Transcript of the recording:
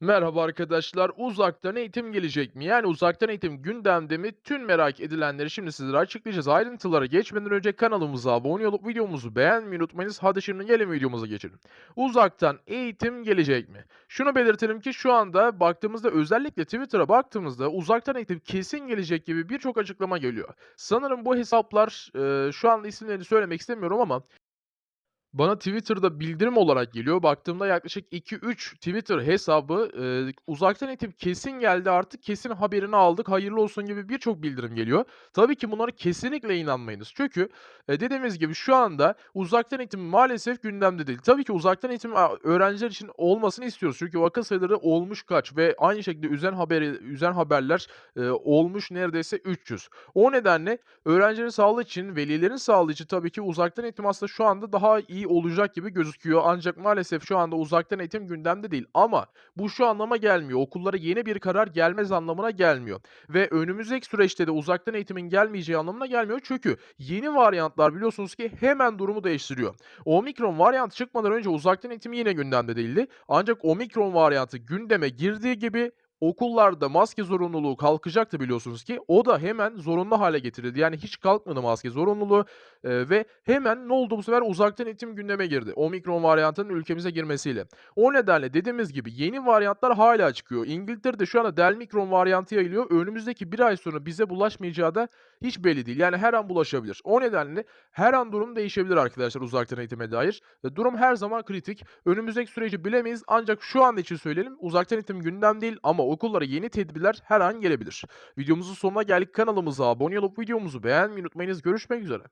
Merhaba arkadaşlar. Uzaktan eğitim gelecek mi? Yani uzaktan eğitim gündemde mi? Tüm merak edilenleri şimdi sizlere açıklayacağız. Ayrıntılara geçmeden önce kanalımıza abone olup videomuzu beğenmeyi unutmayınız. Hadi şimdi gelin videomuza geçelim. Uzaktan eğitim gelecek mi? Şunu belirtelim ki şu anda baktığımızda özellikle Twitter'a baktığımızda uzaktan eğitim kesin gelecek gibi birçok açıklama geliyor. Sanırım bu hesaplar e, şu anda isimlerini söylemek istemiyorum ama bana Twitter'da bildirim olarak geliyor. Baktığımda yaklaşık 2-3 Twitter hesabı, eee, uzaktan eğitim kesin geldi artık, kesin haberini aldık, hayırlı olsun gibi birçok bildirim geliyor. Tabii ki bunlara kesinlikle inanmayınız. Çünkü, eee, dediğimiz gibi şu anda uzaktan eğitim maalesef gündemde değil. Tabii ki uzaktan eğitim öğrenciler için olmasını istiyoruz. Çünkü vaka sayıları olmuş kaç ve aynı şekilde üzen haberi üzen haberler, eee, olmuş neredeyse 300. O nedenle öğrencilerin sağlığı için, velilerin sağlığı için tabii ki uzaktan eğitim aslında şu anda daha iyi olacak gibi gözüküyor. Ancak maalesef şu anda uzaktan eğitim gündemde değil. Ama bu şu anlama gelmiyor. Okullara yeni bir karar gelmez anlamına gelmiyor. Ve önümüzdeki süreçte de uzaktan eğitimin gelmeyeceği anlamına gelmiyor. Çünkü yeni varyantlar biliyorsunuz ki hemen durumu değiştiriyor. Omikron varyantı çıkmadan önce uzaktan eğitim yine gündemde değildi. Ancak omikron varyantı gündeme girdiği gibi Okullarda maske zorunluluğu kalkacaktı biliyorsunuz ki. O da hemen zorunlu hale getirildi. Yani hiç kalkmadı maske zorunluluğu, eee, ve hemen ne oldu bu sefer? Uzaktan eğitim gündeme girdi. Omikron varyantının ülkemize girmesiyle. O nedenle dediğimiz gibi yeni varyantlar hâlâ çıkıyor. İngiltere'de şu anda Delmikron varyantı yayılıyor. Önümüzdeki 1 ay sonra bize bulaşmayacağı da hiç belli değil. Yani her an bulaşabilir. O nedenle her an durum değişebilir arkadaşlar uzaktan eğitime dair. E, durum her zaman kritik. Önümüzdeki süreci bilemeyiz ancak şu an için söyleyelim uzaktan eğitim gündem değil ama okullara yeni tedbirler her an gelebilir. Videomuzun sonuna geldik. Kanalımıza abone olup videomuzu beğenmeyi unutmayınız. Görüşmek üzere.